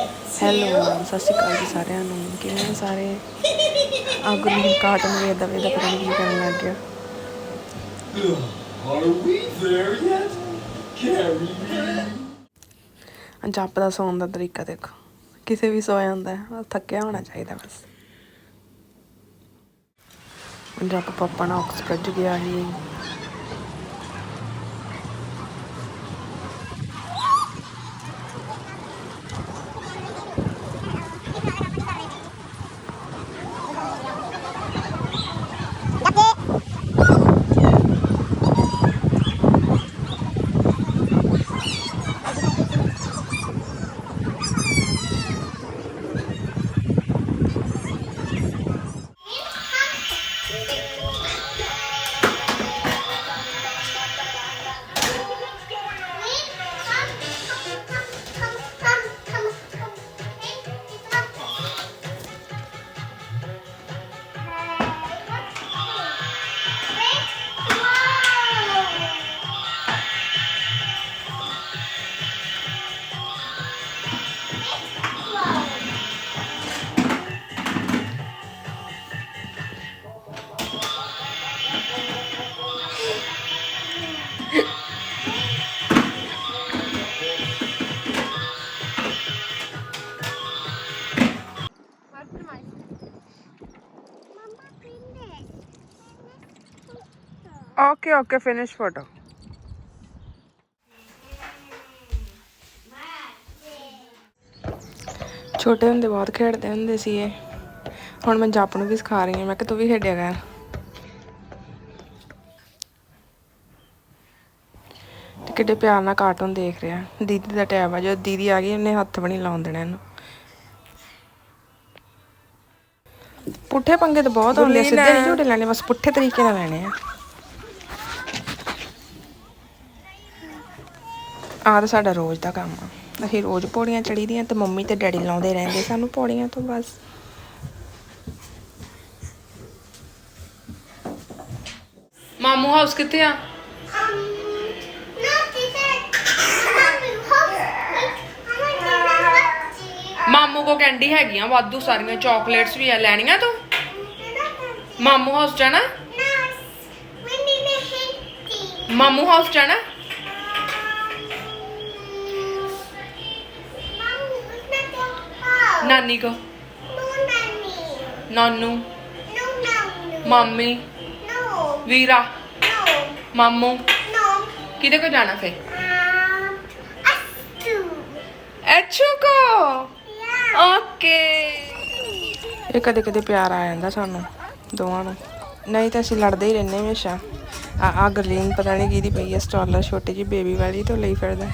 Hello ਸਤਿ ਸ਼੍ਰੀ ਅਕਾਲ ਜੀ ਸਾਰਿਆਂ ਨੂੰ। ਕਿਵੇਂ ਸਾਰੇ? ਆ ਗੁਰੂ ਕਾਟਨ ਵੇਦਾ ਵੇਦਾ ਪਤਾ ਨਹੀਂ ਕੀ ਕਰਨ ਲੱਗ ਗਿਆ। ਜੱਪ ਦਾ ਸੌਣ ਦਾ ਤਰੀਕਾ ਦੇਖੋ। ਕਿਸੇ ਵੀ ਸੋਇਆ ਹੁੰਦਾ ਹੈ ਥੱਕਿਆ ਹੋਣਾ ਚਾਹੀਦਾ ਬਸ। ਜੱਪ ਪਾਪਾ ਨਾਲ ਔਕਸ ਗਿਆ ਸੀ। ਓਕੇ ਓਕੇ ਫਿਨਿਸ਼ ਫੋਟੋ ਛੋਟੇ ਹੁੰਦੇ ਬਹੁਤ ਖੇਡਦੇ ਹੁੰਦੇ ਸੀ ਇਹ ਹੁਣ ਮੈਂ ਜੱਪ ਨੂੰ ਵੀ ਸਿਖਾ ਰਹੀ ਹਾਂ ਮੈਂ ਕਿ ਤੂੰ ਵੀ ਖੇਡਿਆ ਕਰ। ਤੇ ਕਿੱਡੇ ਪਿਆਰ ਨਾਲ ਕਾਰਟੂਨ ਦੇਖ ਰਿਹਾ। ਦੀਦੀ ਦਾ ਟੈਬ ਆ ਜਦੋਂ ਦੀਦੀ ਆ ਗਈ ਉਹਨੇ ਹੱਥ ਵੀ ਨਹੀਂ ਲਾਉਣ ਦੇਣਾ ਇਹਨੂੰ। ਪੁੱਠੇ ਪੰਗੇ ਤਾਂ ਬਹੁਤ ਹੁੰਦੇ ਆ, ਸਿੱਧੇ ਨਹੀਂ ਝੂਟੇ ਲੈਣੇ ਬਸ ਪੁੱਠੇ ਤਰੀਕੇ ਨਾਲ ਲੈਣੇ ਆ। ਆਹ ਤਾਂ ਸਾਡਾ ਰੋਜ਼ ਦਾ ਕੰਮ ਆ। ਅਸੀਂ ਰੋਜ਼ ਪੌੜੀਆਂ ਚੜੀਦੀਆਂ ਤੇ ਮੰਮੀ ਤੇ ਡੈਡੀ ਲਾਉਂਦੇ ਰਹਿੰਦੇ ਸਾਨੂੰ ਪੌੜੀਆਂ ਤੋਂ ਬਸ। ਮਾਮੂ ਹਾਊਸ ਕਿੱਥੇ ਆ? ਮਾਮੂ ਕੋ ਕੈਂਡੀ ਹੈਗੀਆਂ ਵਾਧੂ ਸਾਰੀਆਂ ਚਾਕਲੇਟਸ ਵੀ ਆ ਲੈਣੀਆਂ ਤੂੰ? ਮਾਮੂ ਹਾਊਸ ਜਾਣਾ? ਮਾਮੂ ਹਾਊਸ ਜਾਣਾ? ਨਾਨੀ ਕੋ? ਨਾਨੂ। ਮਾਮੀ। ਵੀਰਾ। ਮਾਮੂ। ਕਿਹਦੇ ਕੋ ਜਾਣਾ ਫੇ ਐਚੂ ਕੋ। ਓਕੇ। ਇਹ ਕਦੇ ਕਦੇ ਪਿਆਰ ਆ ਜਾਂਦਾ ਸਾਨੂੰ, ਦੋਵਾਂ ਨੂੰ। ਨਹੀਂ ਤਾਂ ਅਸੀਂ ਲੜਦੇ ਹੀ ਰਹਿੰਦੇ ਹਮੇਸ਼ਾ। ਆ ਆ ਗਰਲੀਨ ਪਤਾ ਨਹੀਂ ਕਿਹਦੀ ਪਈ ਹੈ ਸਟਾਲਰ ਛੋਟੀ ਜੀ ਬੇਬੀ ਵਾਲੀ ਤੋਂ ਲਈ ਫਿਰਦਾ।